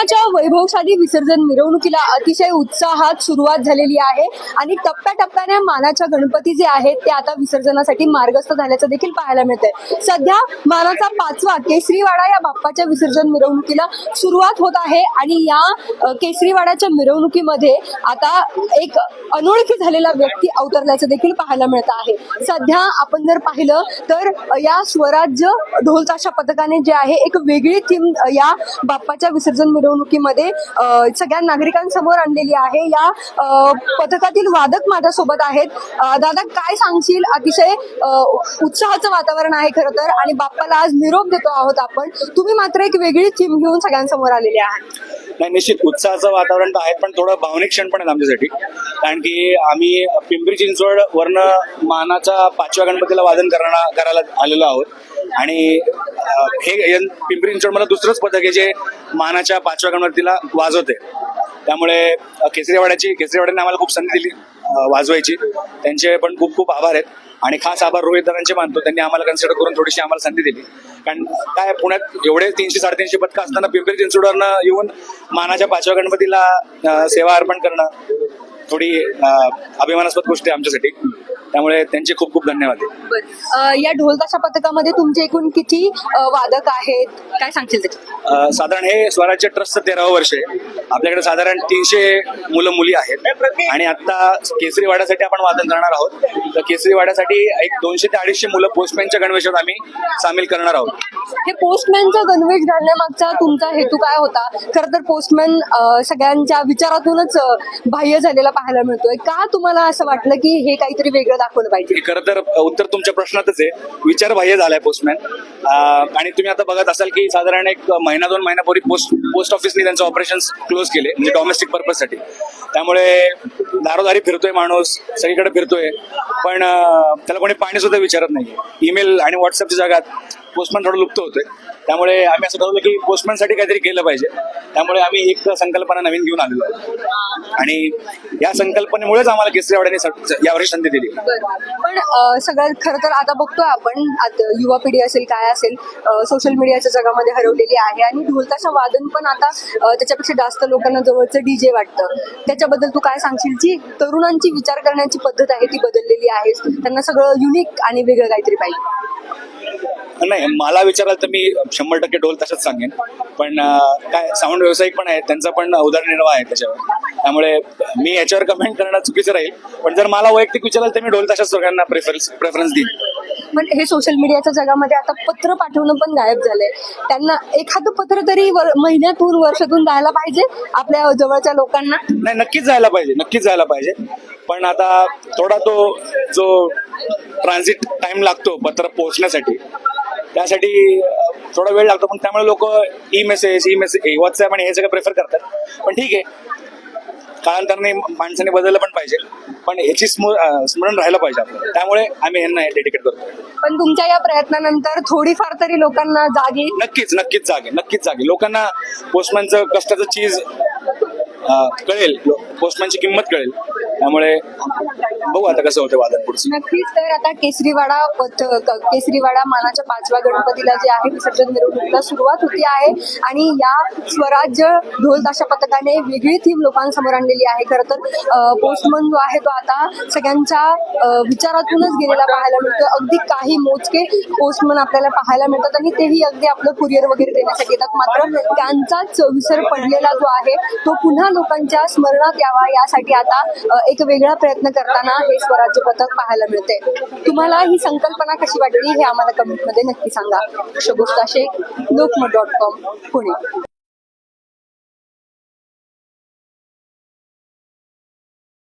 पुण्याच्या वैभवशाली विसर्जन मिरवणुकीला अतिशय उत्साहात सुरुवात झालेली आहे. आणि टप्प्याटप्प्याने मानाच्या गणपती जे आहेत ते आता विसर्जनासाठी मार्गस्थ झाल्याचं देखील पाहायला मिळतंय. सध्या मानाचा पाचवा केसरीवाडा या बाप्पाच्या विसर्जन मिरवणुकीला सुरुवात होत आहे. आणि या केसरीवाड्याच्या मिरवणुकीमध्ये आता एक अनोळखी झालेला व्यक्ती अवतरल्याचं देखील पाहायला मिळत आहे. सध्या आपण जर पाहिलं तर या स्वराज्य ढोलताशा पथकाने जे आहे एक वेगळी थीम या बाप्पाच्या विसर्जन मिरवणुकीमध्ये अ, सगळ्या नागरिकांसमोर आणलेली आहे. या पथकातील वादक माझ्यासोबत आहेत. दादा काय सांगशील? अतिशय उत्साहाचं वातावरण आहे खरं तर. आणि बाप्पाला आज निरोप देतो आहोत आपण. तुम्ही मात्र एक वेगळी थीम घेऊन सगळ्यांसमोर आलेले आहात. नाही निश्चित उत्साहाचं वातावरण तर आहे पण थोडं भावनिक क्षण पण आहे आमच्यासाठी. कारण की आम्ही पिंपरी चिंचवड वरनं मानाचा पाचव्या गणपतीला वादन करणा करायला आलेलो आहोत. आणि हे पिंपरी चिंचवड मला दुसरंच पथक आहे जे मानाच्या पाचव्या गणपतीला वाजवते त्यामुळे केसरीवाड्याची केसरीवाड्याने आम्हाला खूप संधी दिली. वाजवायची. त्यांचे पण खूप खूप आभार आहेत. आणि खास आभार रोहित मानतो. त्यांनी आम्हाला कन्सिडर करून थोडीशी आम्हाला संधी दिली. कारण काय पुण्यात एवढे तीनशे साडेतीनशे पथकं असताना पिंपरी चिंचवडवरनं येऊन मानाच्या पाचव्या गणपतीला सेवा अर्पण करणं थोडी अभिमानास्पद गोष्ट आहे आमच्यासाठी. त्यामुळे त्यांचे खूप खूप धन्यवाद. अ, या ढोल ताशा पथकामध्ये तुमचे एकूण किती अ, वादक आहेत? काय सांगशील त्याच्यात? अं, साधारण हे स्वराज्य ट्रस्टचं तेरावं वर्ष आहे. आपल्याकडे साधारण तीनशे मुलं मुली आहेत. आणि आता केसरीवाड्यासाठी आपण वादन करणार आहोत. तर केसरीवाड्यासाठी एक दोनशे ते अडीचशे मुलं पोस्टमॅनच्या गणवेशात आम्ही सामील करणार आहोत. हे पोस्टमॅनचा गणवेश घालण्यामागचा तुमचा हेतू काय होता? खरं तर पोस्टमॅन अ, सगळ्यांच्या विचारातूनच अ, बाह्य झालेला पाहायला मिळतोय. का तुम्हाला असं वाटलं की हे काहीतरी वेगळं दाखवलं पाहिजे. खरं तर उत्तर तुमच्या प्रश्नातच आहे. विचार बाह्य झालाय पोस्टमॅन आणि तुम्ही आता बघत असाल की साधारण एक महिना दोन महिन्यापूर्वी पोस्ट पोस्ट ऑफिसने त्यांचं ऑपरेशन क्लोज केले म्हणजे डॉमेस्टिक पर्पजसाठी त्यामुळे दारोदारी फिरतोय माणूस सगळीकडे फिरतोय. पण त्याला कोणी पाणी सुद्धा विचारत नाही ईमेल आणि व्हॉट्सअपच्या जगात पोस्टमॅन थोडं लुप्त होतोय. त्यामुळे आम्ही असं ठरवलं की पोस्टमॅनसाठी काहीतरी केलं पाहिजे. त्यामुळे आम्ही एक संकल्पना नवीन घेऊन आलेलो आहोत आणि या संकल्पनेमुळेच आम्हाला केसरीवाड्याने यावर्षी संधी दिली. पण सगळ्यात खरं तर आता बघतोय आपण आता युवा पिढी असेल काय असेल सोशल मीडियाच्या जगामध्ये हरवलेली आहे आणि ढोलताशा वादन पण आता त्याच्यापेक्षा जास्त लोकांना जवळचं डीजे वाटतं. त्याच्याबद्दल तू काय सांगशील? जी तरुणांची विचार करण्याची पद्धत आहे ती बदललेली आहे. त्यांना सगळं युनिक आणि वेगळं काहीतरी पाहिजे. नाही मला विचाराल तर मी शंभर टक्के ढोल तसंच सांगेन. पण काय साऊंड व्यावसायिक पण आहे त्यांचा पण उदरनिर्वाह आहे त्याच्यावर. त्यामुळे मी याच्यावर कमेंट करणं चुकीचं राहील. पण जर मला वैयक्तिक विचाराल तर मी ढोल तशाच सगळ्यांना प्रेफरन्स प्रेफरन्स देईन. पण हे सोशल मीडियाच्या जगामध्ये आता पत्र पाठवणं पण गायब झालंय. त्यांना एखादं पत्र तरी महिन्यातून वर्षातून जायला पाहिजे आपल्या जवळच्या लोकांना? नाही नक्कीच जायला पाहिजे नक्कीच जायला पाहिजे. पण आता थोडा तो जो ट्रान्झिट टाइम लागतो पत्र पोहोचण्यासाठी त्यासाठी थोडा वेळ लागतो पण त्यामुळे लोक e message e message WhatsApp आणि हे सगळं प्रेफर करतात. पण ठीक आहे. कालांतराने माणसाने बदललं पण पाहिजे. पण याची स्मु- अं, स्मरण राहिलं पाहिजे आपल्याला. त्यामुळे आम्ही यांना डेडिकेट करतो. पण तुमच्या या प्रयत्नानंतर थोडीफार तरी लोकांना जागी नक्कीच नक्कीच जागे नक्कीच जागे लोकांना पोस्टमॅनचं कष्टाचं चीज कळेल. पोस्टमॅनची किंमत कळेल. त्यामुळे बघू आता कसं होतं वादन पुढचं. नक्कीच तर आता केसरीवाडा पथ केसरीवाडा मानाच्या पाचव्या गणपतीला जे आहे विसर्जन मिरवणुकीला सुरुवात होती आहे. आणि या स्वराज्य ढोल ताशा पथकाने वेगळी थीम लोकांसमोर आणलेली आहे. खरं तर पोस्टमन जो आहे तो आता सगळ्यांच्या विचारातूनच गेलेला पाहायला मिळतो अगदी काही मोजके पोस्टमन आपल्याला पाहायला मिळतात आणि तेही अगदी आपलं कुरिअर वगैरे देण्यासाठी येतात. मात्र त्यांचाच विसर पडलेला जो आहे तो पुन्हा लोकांच्या स्मरणात यावा यासाठी आता एक वेगळा प्रयत्न करताना हे स्वराज्य पथक पाहायला मिळते. तुम्हाला ही संकल्पना कशी वाटली हे आम्हाला कमेंटमध्ये नक्की सांगा. Shagufta Shaikh Lokmat dot com Pune.